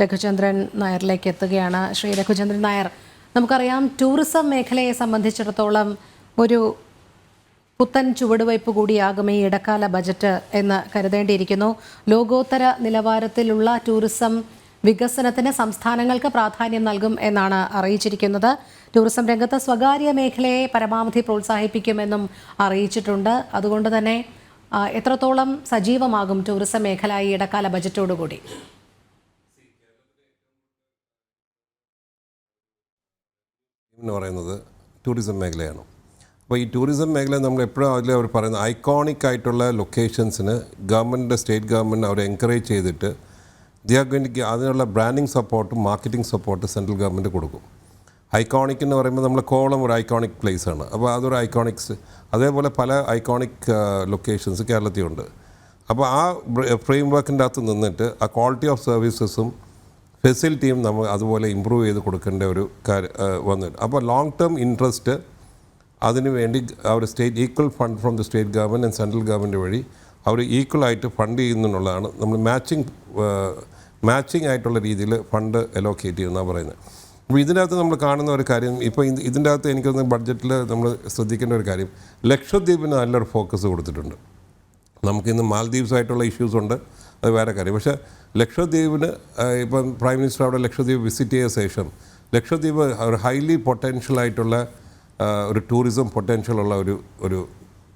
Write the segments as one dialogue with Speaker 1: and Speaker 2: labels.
Speaker 1: രഘുചന്ദ്രൻ നായരിലേക്ക് എത്തുകയാണ്. ശ്രീ രഘുചന്ദ്രൻ നായർ നമുക്കറിയാം ടൂറിസം മേഖലയെ സംബന്ധിച്ചിടത്തോളം ഒരു പുത്തൻ ചുവടുവയ്പ് കൂടിയാകും ഈ ഇടക്കാല ബജറ്റ് എന്ന് കരുതേണ്ടിയിരിക്കുന്നു. ലോകോത്തര നിലവാരത്തിലുള്ള ടൂറിസം വികസനത്തിന് സംസ്ഥാനങ്ങൾക്ക് പ്രാധാന്യം നൽകും എന്നാണ് അറിയിച്ചിരിക്കുന്നത്. ടൂറിസം രംഗത്ത് സ്വകാര്യ മേഖലയെ പരമാവധി പ്രോത്സാഹിപ്പിക്കുമെന്നും അറിയിച്ചിട്ടുണ്ട്. അതുകൊണ്ട് തന്നെ എത്രത്തോളം സജീവമാകും ടൂറിസം മേഖല ഈ ഇടക്കാല ബജറ്റോടുകൂടി?
Speaker 2: എന്ന് പറയുന്നത് ടൂറിസം മേഖലയാണ്. അപ്പോൾ ഈ ടൂറിസം മേഖല നമ്മൾ എപ്പോഴും അതിൽ അവർ പറയുന്നത് ഐക്കോണിക് ആയിട്ടുള്ള ലൊക്കേഷൻസിന് ഗവൺമെന്റ് സ്റ്റേറ്റ് ഗവൺമെന്റ് അവരെ എൻകറേജ് ചെയ്തിട്ട് ദി ആർ അതിനുള്ള ബ്രാൻഡിങ് സപ്പോർട്ടും മാർക്കറ്റിംഗ് സപ്പോർട്ട് സെൻട്രൽ ഗവൺമെന്റ് കൊടുക്കും. ഐക്കോണിക് എന്ന് പറയുമ്പോൾ നമ്മൾ കോളം ഒരു ഐക്കോണിക് പ്ലേസ് ആണ്. അപ്പോൾ അതൊരു ഐക്കോണിക്സ് അതേപോലെ പല ഐക്കോണിക് ലൊക്കേഷൻസ് കേരളത്തിലുണ്ട്. അപ്പോൾ ആ ഫ്രെയിം വർക്കിന്റെ അകത്ത് നിന്നിട്ട് ആ ക്വാളിറ്റി ഓഫ് സർവീസസും ഫെസിലിറ്റിയും നമ്മൾ അതുപോലെ ഇമ്പ്രൂവ് ചെയ്ത് കൊടുക്കേണ്ട ഒരു കാര്യം വന്നു അപ്പോൾ ലോങ് ടേം ഇൻട്രസ്റ്റ് അതിനു വേണ്ടി അവർ state equal fund from the state government and central government വഴി അവർ ഈക്വൽ ആയിട്ട് ഫണ്ട് ചെയ്യുന്നുള്ളതാണ് നമ്മൾ മാച്ചിങ് മാച്ചിങ് ആയിട്ടുള്ള രീതിയിൽ ഫണ്ട് അലോക്കേറ്റ് ചെയ്യുന്നതാണ് പറയുന്നത്. അപ്പോൾ ഇതിനകത്ത് നമ്മൾ കാണുന്ന ഒരു കാര്യം ഇപ്പോൾ ഇത് ഇതിന്റെ അകത്ത് എനിക്കൊന്ന് ബഡ്ജറ്റിൽ നമ്മൾ ശ്രദ്ധിക്കേണ്ട ഒരു കാര്യം ലക്ഷദ്വീപിന് നല്ലൊരു ഫോക്കസ് കൊടുത്തിട്ടുണ്ട്. നമുക്കിന്ന് മാൽദീവ്സ് ആയിട്ടുള്ള ഇഷ്യൂസ് ഉണ്ട്. അത് വേറെ കാര്യം. പക്ഷേ ലക്ഷദ്വീപിന് ഇപ്പം പ്രൈം മിനിസ്റ്റർ അവിടെ ലക്ഷദ്വീപ് വിസിറ്റ് ചെയ്ത ശേഷം ലക്ഷദ്വീപ് ഒരു ഹൈലി പൊട്ടൻഷ്യൽ ആയിട്ടുള്ള ഒരു ടൂറിസം പൊട്ടൻഷ്യൽ ഉള്ള ഒരു ഒരു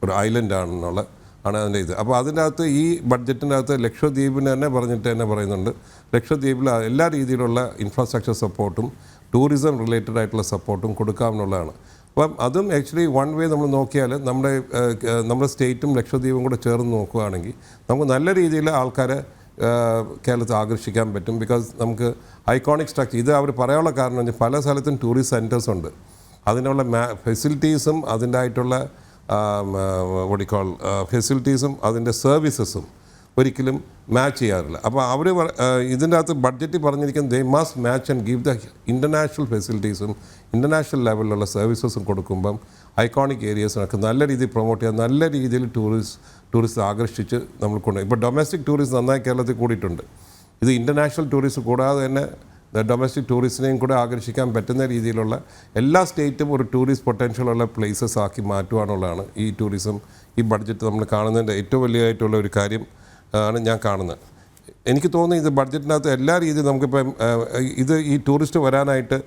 Speaker 2: ഒരു ഐലൻഡ് ആണെന്നുള്ള ആണ് അതിന്റെ ഇത്. അപ്പോൾ അതിന്റെ അകത്ത് ഈ ബഡ്ജറ്റിന്റെ അകത്ത് ലക്ഷദ്വീപിന് തന്നെ പറഞ്ഞിട്ട് തന്നെ പറയുന്നുണ്ട്. ലക്ഷദ്വീപിൽ എല്ലാ രീതിയിലുള്ള ഇൻഫ്രാസ്ട്രക്ചർ സപ്പോർട്ടും ടൂറിസം റിലേറ്റഡ് ആയിട്ടുള്ള സപ്പോർട്ടും കൊടുക്കാമെന്നുള്ളതാണ്. അപ്പം അതും ആക്ച്വലി വൺ വേ നമ്മൾ നോക്കിയാൽ നമ്മുടെ നമ്മുടെ സ്റ്റേറ്റും ലക്ഷദ്വീപും കൂടെ ചേർന്ന് നോക്കുകയാണെങ്കിൽ നമുക്ക് നല്ല രീതിയിൽ ആൾക്കാരെ കേരളത്തിൽ ആകർഷിക്കാൻ പറ്റും. ബിക്കോസ് നമുക്ക് ഐക്കോണിക് സ്ട്രക്ചർ ഇത് അവർ പറയാനുള്ള കാരണം പല സ്ഥലത്തും ടൂറിസ്റ്റ് സെന്റേഴ്സ് ഉണ്ട്. അതിനുള്ള ഫെസിലിറ്റീസും അതിന്റെ ആയിട്ടുള്ള ഒടിക്കോൾ ഫെസിലിറ്റീസും അതിന്റെ സർവീസസും ഒരിക്കലും മാച്ച് ചെയ്യാറില്ല. അപ്പോൾ അവർ ഇതിന്റെ അകത്ത് ബഡ്ജറ്റ് പറഞ്ഞിരിക്കുന്നത് they must match and give the international ഫെസിലിറ്റീസും ഇന്റർനാഷണൽ ലെവലിലുള്ള സർവീസസും കൊടുക്കുമ്പം ഐക്കോണിക് ഏരിയസിനൊക്കെ നല്ല രീതിയിൽ പ്രൊമോട്ട് ചെയ്യാൻ നല്ല രീതിയിൽ ടൂറിസ്റ്റ് ടൂറിസ്റ്റ് ആകർഷിച്ച് നമ്മൾ കൊണ്ട് ഇപ്പോൾ ഡൊമസ്റ്റിക് ടൂറിസ്റ്റ് നന്നായി കേരളത്തിൽ കൂടിയിട്ടുണ്ട്. ഇത് ഇന്റർനാഷണൽ ടൂറിസ്റ്റ് കൂടാതെ തന്നെ ഡൊമസ്റ്റിക് ടൂറിസ്റ്റിനെയും കൂടെ ആകർഷിക്കാൻ പറ്റുന്ന രീതിയിലുള്ള എല്ലാ സ്റ്റേറ്റും ഒരു ടൂറിസ്റ്റ് പൊട്ടൻഷ്യലുള്ള പ്ലേസസ് ആക്കി മാറ്റുവാനുള്ളതാണ് ഈ ടൂറിസം ഈ ബഡ്ജറ്റ് നമ്മൾ കാണുന്നതിന്റെ ഏറ്റവും വലിയതായിട്ടുള്ള ഒരു കാര്യം. ആണ് ഞാൻ കാണുന്നത്. എനിക്ക് തോന്നുന്നു ഇത് ബഡ്ജറ്റിനകത്ത് എല്ലാ രീതിയിലും നമുക്കിപ്പം ഇത് ഈ ടൂറിസ്റ്റ് വരാനായിട്ട്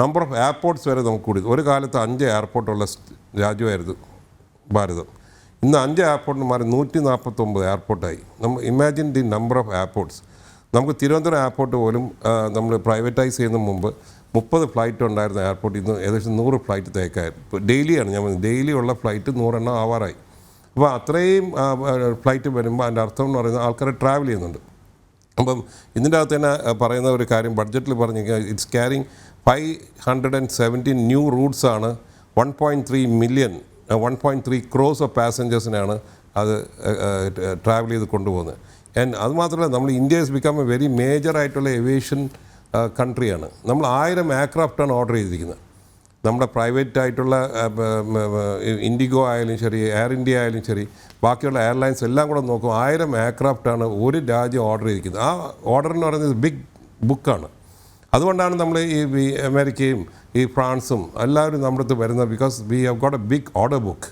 Speaker 2: നമ്പർ ഓഫ് എയർപോർട്ട്സ് വരെ നമുക്ക് കൂടി. ഒരു കാലത്ത് അഞ്ച് എയർപോർട്ടുള്ള രാജ്യമായിരുന്നു ഭാരതം. ഇന്ന് അഞ്ച് എയർപോർട്ടിന് മാറി നൂറ്റി നാൽപ്പത്തൊമ്പത് എയർപോർട്ടായി നമ്മൾ imagine the number of airports നമുക്ക് തിരുവനന്തപുരം എയർപോർട്ട് പോലും നമ്മൾ പ്രൈവറ്റൈസ് ചെയ്യുന്ന മുമ്പ് മുപ്പത് ഫ്ലൈറ്റ് ഉണ്ടായിരുന്ന എയർപോർട്ട് ഇന്ന് ഏകദേശം നൂറ് ഫ്ലൈറ്റ് തേക്കായിരുന്നു ഡെയിലിയാണ് ഞാൻ ഡെയിലി ഉള്ള ഫ്ലൈറ്റ് നൂറെണ്ണം ആവാറായി. അപ്പോൾ അത്രയും ഫ്ലൈറ്റ് വരുമ്പോൾ അതിന്റെ അർത്ഥം എന്ന് പറയുന്നത് ആൾക്കാർ ട്രാവൽ ചെയ്യുന്നുണ്ട്. അപ്പം ഇതിന്റെ അകത്ത് തന്നെ പറയുന്ന ഒരു കാര്യം ബഡ്ജറ്റിൽ പറഞ്ഞു it's carrying five hundred and seventeen new routes ആണ് one point three million one point three crores of പാസഞ്ചേഴ്സിനാണ് അത് ട്രാവൽ ചെയ്ത് കൊണ്ടുപോകുന്നത്. ആൻഡ് അതുമാത്രമല്ല നമ്മൾ India is become a very major ആയിട്ടുള്ള ഏവിയേഷൻ കൺട്രിയാണ് നമ്മൾ ആയിരം എയർക്രാഫ്റ്റാണ് ഓർഡർ ചെയ്തിരിക്കുന്നത്. നമ്മുടെ പ്രൈവറ്റ് ആയിട്ടുള്ള ഇൻഡിഗോ ആയാലും ശരി എയർ ഇന്ത്യ ആയാലും ശരി ബാക്കിയുള്ള എയർലൈൻസ് എല്ലാം കൂടെ നോക്കും. ആയിരം എയർക്രാഫ്റ്റാണ് ഒരു രാജ്യം ഓർഡർ ചെയ്തിരിക്കുന്നത്. ആ ഓർഡർ എന്ന് പറയുന്നത് ബിഗ് ബുക്കാണ്. അതുകൊണ്ടാണ് നമ്മൾ ഈ അമേരിക്കയും ഈ ഫ്രാൻസും എല്ലാവരും നമ്മുടെ അടുത്ത് വരുന്നത്. Because we have got a big order book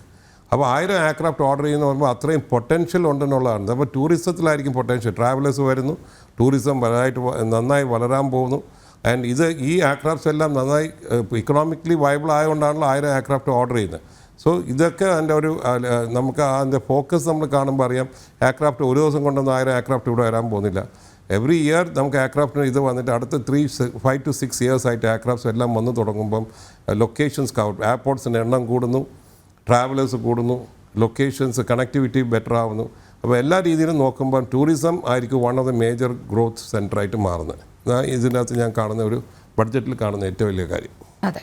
Speaker 2: അപ്പോൾ ആയിരം എയർക്രാഫ്റ്റ് ഓർഡർ ചെയ്യുന്ന പറയുമ്പോൾ അത്രയും പൊട്ടൻഷ്യൽ ഉണ്ടെന്നുള്ളതാണ്. അപ്പോൾ ടൂറിസത്തിലായിരിക്കും പൊട്ടൻഷ്യൽ ട്രാവലേഴ്സ് വരുന്നു. ടൂറിസം വലുതായിട്ട് നന്നായി വളരാൻ പോകുന്നു. ആൻഡ് ഇത് ഈ എയർക്രാഫ്റ്റ്സ് എല്ലാം നന്നായി ഇക്കണോമിക്കലി വയബിൾ ആയതുകൊണ്ടാണല്ലോ ആയിരം എയർക്രാഫ്റ്റ് ഓർഡർ ചെയ്യുന്നത്. സോ ഇതൊക്കെ അതിന്റെ ഒരു നമുക്ക് അതിന്റെ ഫോക്കസ് നമ്മൾ കാണുമ്പോൾ അറിയാം. എയർക്രാഫ്റ്റ് ഒരു ദിവസം കൊണ്ടൊന്നും ആയിരം എയർക്രാഫ്റ്റ് ഇവിടെ വരാൻ പോകുന്നില്ല. എവറി ഇയർ നമുക്ക് എയർക്രാഫ്റ്റിന് ഇത് വന്നിട്ട് അടുത്ത three five two six years ആയിട്ട് എയർക്രാഫ്റ്റ്സ് എല്ലാം വന്ന് തുടങ്ങുമ്പം ലൊക്കേഷൻസ് എയർപോർട്ട്സിന്റെ എണ്ണം കൂടുന്നു. ട്രാവലേഴ്സ് കൂടുന്നു. ലൊക്കേഷൻസ് കണക്ടിവിറ്റി ബെറ്റർ ആവുന്നു. അപ്പോൾ എല്ലാ രീതിയിലും നോക്കുമ്പം ടൂറിസം ആയിരിക്കും one of the major growth സെന്ററായിട്ട് മാറുന്നത്. ഇതിനകത്ത് ഞാൻ കാണുന്ന ഒരു ബഡ്ജറ്റിൽ കാണുന്ന ഏറ്റവും വലിയ കാര്യം.
Speaker 1: അതെ.